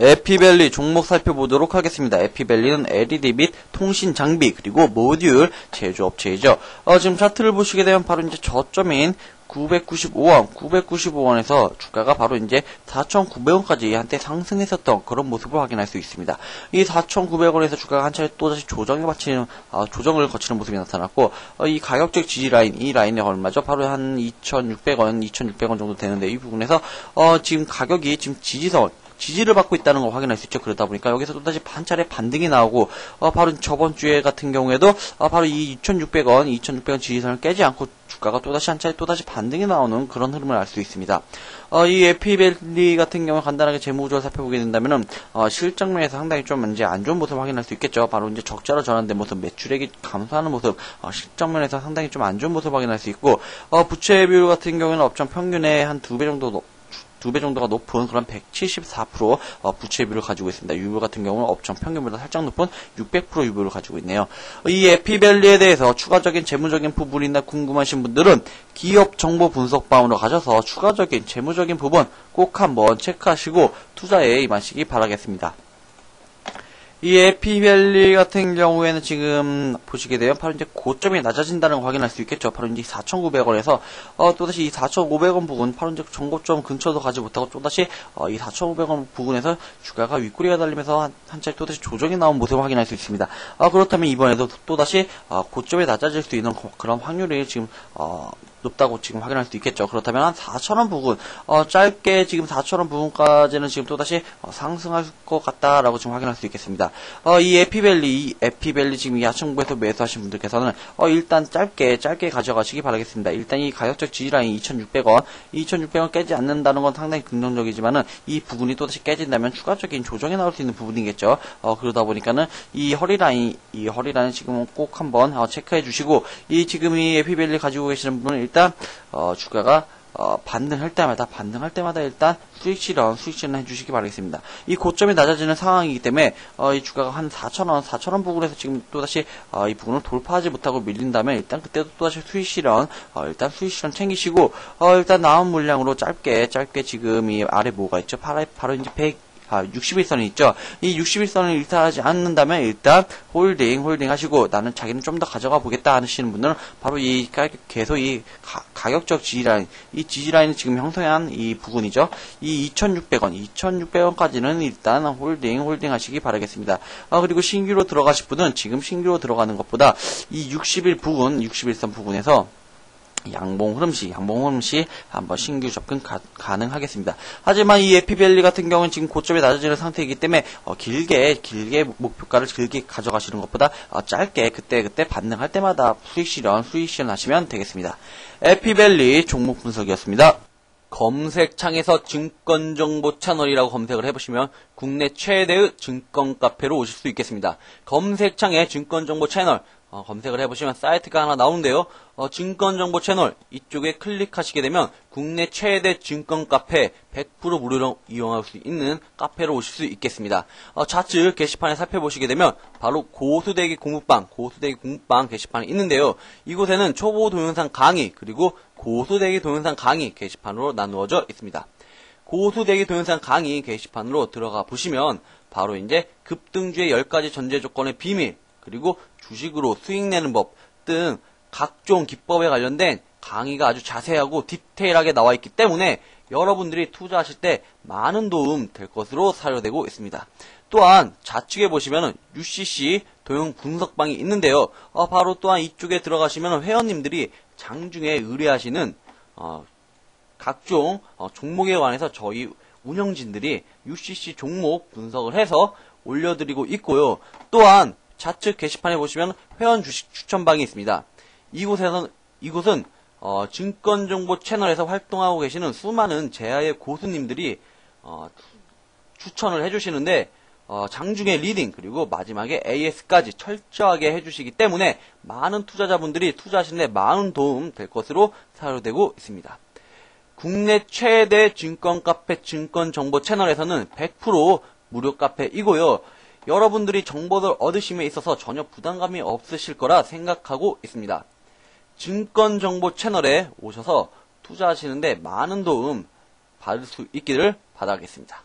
에피밸리 종목 살펴보도록 하겠습니다. 에피밸리는 LED 및 통신 장비 그리고 모듈 제조업체이죠. 어, 지금 차트를 보시게 되면 바로 이제 저점인 995원, 995원에서 주가가 바로 이제 4,900원까지 한때 상승했었던 그런 모습을 확인할 수 있습니다. 이 4,900원에서 주가가 한 차례 또다시 조정에 마치는, 어, 조정을 거치는 모습이 나타났고, 어, 이 가격적 지지 라인, 이 라인이 얼마죠? 바로 한 2,600원, 2,600원 정도 되는데, 이 부분에서, 어, 지금 가격이 지금 지지선, 지지를 받고 있다는 걸 확인할 수 있죠. 그러다 보니까 여기서 또다시 한 차례 반등이 나오고 어, 바로 저번 주에 같은 경우에도 어, 바로 이 2,600원, 2,600원 지지선을 깨지 않고 주가가 또다시 한 차례 또다시 반등이 나오는 그런 흐름을 알 수 있습니다. 어, 이 에피밸리 같은 경우 간단하게 재무구조를 살펴보게 된다면은 어, 실적 면에서 상당히 좀 이제 안 좋은 모습을 확인할 수 있겠죠. 바로 이제 적자로 전환된 모습, 매출액이 감소하는 모습, 어, 실적 면에서 상당히 좀 안 좋은 모습을 확인할 수 있고 어, 부채 비율 같은 경우에는 업종 평균의 한 두 배 정도 두 배 정도가 높은 그런 174% 어, 부채비율을 가지고 있습니다. 유효 같은 경우는 업종 평균보다 살짝 높은 600% 유효를 가지고 있네요. 이 에피밸리에 대해서 추가적인 재무적인 부분이나 궁금하신 분들은 기업 정보 분석방으로 가셔서 추가적인 재무적인 부분 꼭 한번 체크하시고 투자에 임하시기 바라겠습니다. 이 에피밸리 같은 경우에는 지금 보시게 되면 바로 이제 고점이 낮아진다는 걸 확인할 수 있겠죠. 바로 이제 4,900원에서 어, 또다시 이 4,500원 부분, 바로 이제 정고점 근처도 가지 못하고 또다시 어, 이 4,500원 부분에서 주가가 윗꼬리가 달리면서 한, 한 또다시 조정이 나온 모습을 확인할 수 있습니다. 어, 그렇다면 이번에도 또다시 어, 고점이 낮아질 수 있는 그런 확률이 지금 어, 높다고 지금 확인할 수 있겠죠. 그렇다면 한 4천원 부분, 어, 짧게 지금 4천원 부분까지는 지금 또다시 어, 상승할 것 같다라고 지금 확인할 수 있겠습니다. 어, 이 에피밸리, 이 에피밸리 지금 야층부에서 매수하신 분들께서는 어, 일단 짧게, 짧게 가져가시기 바라겠습니다. 일단 이 가격적 지지라인 2,600원, 2,600원 깨지 않는다는 건 상당히 긍정적이지만은 이 부분이 또다시 깨진다면 추가적인 조정이 나올 수 있는 부분이겠죠. 어, 그러다 보니까는 이 허리라인, 이 허리라인 지금 꼭 한번 어, 체크해 주시고 이 지금 이 에피밸리 가지고 계시는 분은 일단 어, 주가가 어, 반등할 때마다 반등할 때마다 일단 수익 실현 수익 실현 해주시기 바라겠습니다. 이 고점이 낮아지는 상황이기 때문에 어, 이 주가가 한 4천 원 4천 원 부분에서 지금 또 다시 어, 이 부분을 돌파하지 못하고 밀린다면 일단 그때도 또 다시 수익 실현 어, 일단 수익 실현 챙기시고 어, 일단 나온 물량으로 짧게 짧게 지금 이 아래 뭐가 있죠? 바로 바로 이제 100 아, 60일선이 있죠. 이 60일선을 일탈하지 않는다면 일단 홀딩, 홀딩 하시고 나는 자기는 좀 더 가져가 보겠다 하시는 분들은 바로 이 계속 이 가, 격적 지지라인, 이 지지라인을 지금 형성한 이 부분이죠. 이 2,600원, 2,600원까지는 일단 홀딩, 홀딩 하시기 바라겠습니다. 아, 그리고 신규로 들어가실 분은 지금 신규로 들어가는 것보다 이 60일 부분, 60일선 부분에서 양봉 흐름 시, 양봉 흐름 시 한번 신규 접근 가, 능하겠습니다 하지만 이 에피밸리 같은 경우는 지금 고점에 낮아지는 상태이기 때문에 어, 길게 길게 목표가를 길게 가져가시는 것보다 어, 짧게 그때 그때 반등할 때마다 수익 실현, 수익 실현 하시면 되겠습니다. 에피밸리 종목 분석이었습니다. 검색창에서 증권정보 채널이라고 검색을 해보시면 국내 최대의 증권 카페로 오실 수 있겠습니다. 검색창에 증권정보 채널 어, 검색을 해보시면 사이트가 하나 나오는데요. 어, 증권정보 채널 이쪽에 클릭하시게 되면 국내 최대 증권 카페 100% 무료로 이용할 수 있는 카페로 오실 수 있겠습니다. 어, 좌측 게시판에 살펴보시게 되면 바로 고수대기 공부방, 고수대기 공부방 게시판이 있는데요. 이곳에는 초보 동영상 강의 그리고 고수대기 동영상 강의 게시판으로 나누어져 있습니다. 고수대기 동영상 강의 게시판으로 들어가 보시면 바로 이제 급등주의 10가지 전제 조건의 비밀 그리고 주식으로 수익 내는 법 등 각종 기법에 관련된 강의가 아주 자세하고 디테일하게 나와 있기 때문에 여러분들이 투자하실 때 많은 도움 될 것으로 사료되고 있습니다. 또한 좌측에 보시면 UCC 도형 분석방이 있는데요. 어, 바로 또한 이쪽에 들어가시면 회원님들이 장중에 의뢰하시는 어, 각종 어, 종목에 관해서 저희 운영진들이 UCC 종목 분석을 해서 올려드리고 있고요. 또한 좌측 게시판에 보시면 회원 주식 추천방이 있습니다. 이곳에서는 이곳은 어, 증권정보 채널에서 활동하고 계시는 수많은 제아의 고수님들이 어, 추천을 해주시는데 어, 장중에 리딩 그리고 마지막에 AS까지 철저하게 해주시기 때문에 많은 투자자분들이 투자하시는데 많은 도움 될 것으로 사료되고 있습니다. 국내 최대 증권 카페 증권 정보 채널에서는 100% 무료 카페이고요. 여러분들이 정보를 얻으심에 있어서 전혀 부담감이 없으실 거라 생각하고 있습니다. 증권정보 채널에 오셔서 투자하시는데 많은 도움 받을 수 있기를 바라겠습니다.